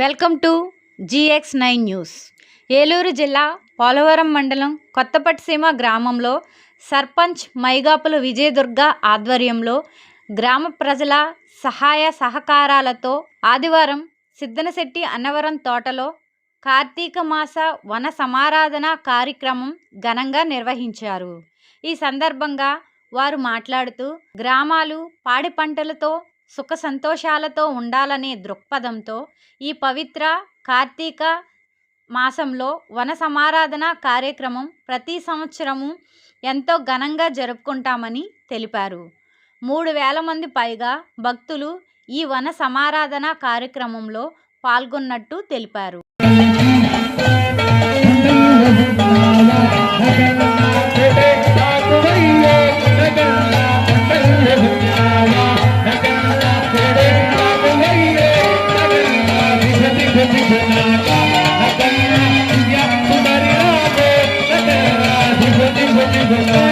Welcome to GX nine news. Eluru జిల్లా పోలవరం మండలం కొత్తపట్టిసీమ గ్రామంలో సర్పంచ్ మైగాపుల విజయదుర్గ ఆధ్వర్యంలో గ్రామ ప్రజల సహాయ సహకారాలతో ఆదివారం సిద్దనశెట్టి అన్నవరం తోటలో కార్తీక మాస వన సమారాధన కార్యక్రమం ఘనంగా నిర్వహించారు. ఈ సందర్భంగా వారు మాట్లాడుతూ గ్రామాలు పాడి పంటలతో సుఖ సంతోషాలతో ఉండాలనే దృక్పథంతో ఈ పవిత్ర కార్తీక మాసంలో వన సమారాధన కార్యక్రమం ప్రతి సంవత్సరము ఎంతో ఘనంగా జరుపుకుంటామని తెలిపారు. మూడు వేల మంది పైగా భక్తులు ఈ వన సమారాధన కార్యక్రమంలో పాల్గొన్నట్టు తెలిపారు. ભગવાન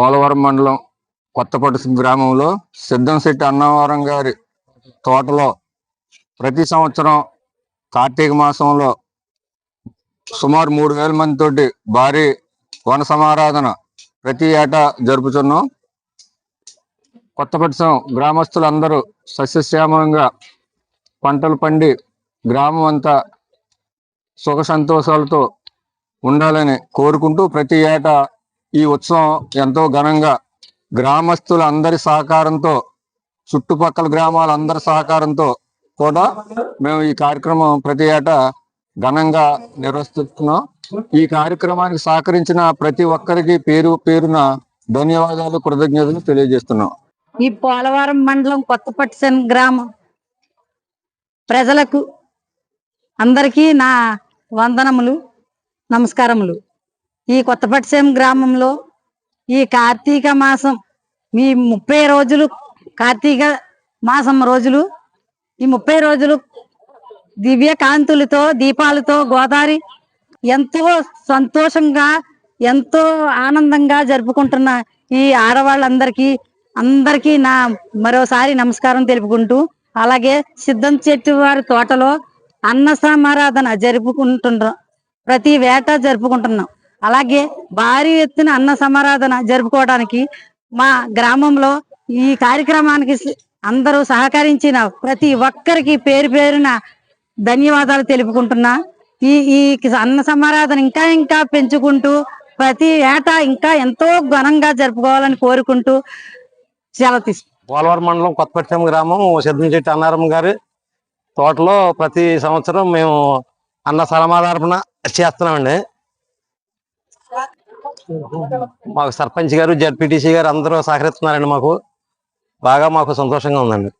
పోలవరం మండలం కొత్తపట్టు గ్రామంలో సిద్ధంశెట్టి అన్నవరం గారి తోటలో ప్రతి సంవత్సరం కార్తీక మాసంలో సుమారు మూడు వేల మందితోటి భారీ వన సమారాధన ప్రతి ఏటా జరుపుతున్నాం కొత్తపట్టు గ్రామస్తులందరూ సస్యశ్యామంగా పంటలు పండి గ్రామం అంతా సుఖ సంతోషాలతో ఉండాలని కోరుకుంటూ ప్రతి ఏటా ఈ ఉత్సవం ఎంతో ఘనంగా గ్రామస్తుల అందరి సహకారంతో చుట్టుపక్కల గ్రామాల అందరి సహకారంతో కూడా మేము ఈ కార్యక్రమం ప్రతి ఏటా ఘనంగా నిర్వహిస్తున్నాం. ఈ కార్యక్రమానికి సహకరించిన ప్రతి ఒక్కరికి పేరు పేరున ధన్యవాదాలు కృతజ్ఞతలు తెలియజేస్తున్నాం. ఈ పోలవరం మండలం కొత్తపట్టిసన్ గ్రామం. ప్రజలకు అందరికీ నా వందనములు నమస్కారములు. ఈ కొత్తపట్టిసీమ గ్రామంలో ఈ కార్తీక మాసం మీ ముప్పై రోజులు కార్తీక మాసం రోజులు ఈ ముప్పై రోజులు దివ్య కాంతులతో దీపాలతో గోదావరి ఎంతో సంతోషంగా ఎంతో ఆనందంగా జరుపుకుంటున్న ఈ ఆడవాళ్ళందరికీ అందరికీ నా మరోసారి నమస్కారం తెలుపుకుంటూ అలాగే సిద్ధం చెట్టు వారి తోటలో అన్న సమారాధన జరుపుకుంటున్నాం ప్రతి వేట జరుపుకుంటున్నాం. అలాగే భారీ ఎత్తున అన్న సమారాధన జరుపుకోవడానికి మా గ్రామంలో ఈ కార్యక్రమానికి అందరూ సహకరించిన ప్రతి ఒక్కరికి పేరు పేరున ధన్యవాదాలు తెలుపుకుంటున్నా. ఈ ఈ అన్న సమారాధన ఇంకా ఇంకా పెంచుకుంటూ ప్రతి ఏటా ఇంకా ఎంతో ఘనంగా జరుపుకోవాలని కోరుకుంటూ సెలవు తీసుకుంటాను పోలవరం మండలం కొత్తపట్నం గ్రామం సిద్ధంచెట్టి అన్నారం గారి. తోటలో ప్రతి సంవత్సరం మేము అన్న సమాధారణ చేస్తున్నామండి. మాకు సర్పంచ్ గారు జడ్పీటీసీ గారు అందరూ సహకరిస్తున్నారండి మాకు. బాగా మాకు సంతోషంగా ఉందండి.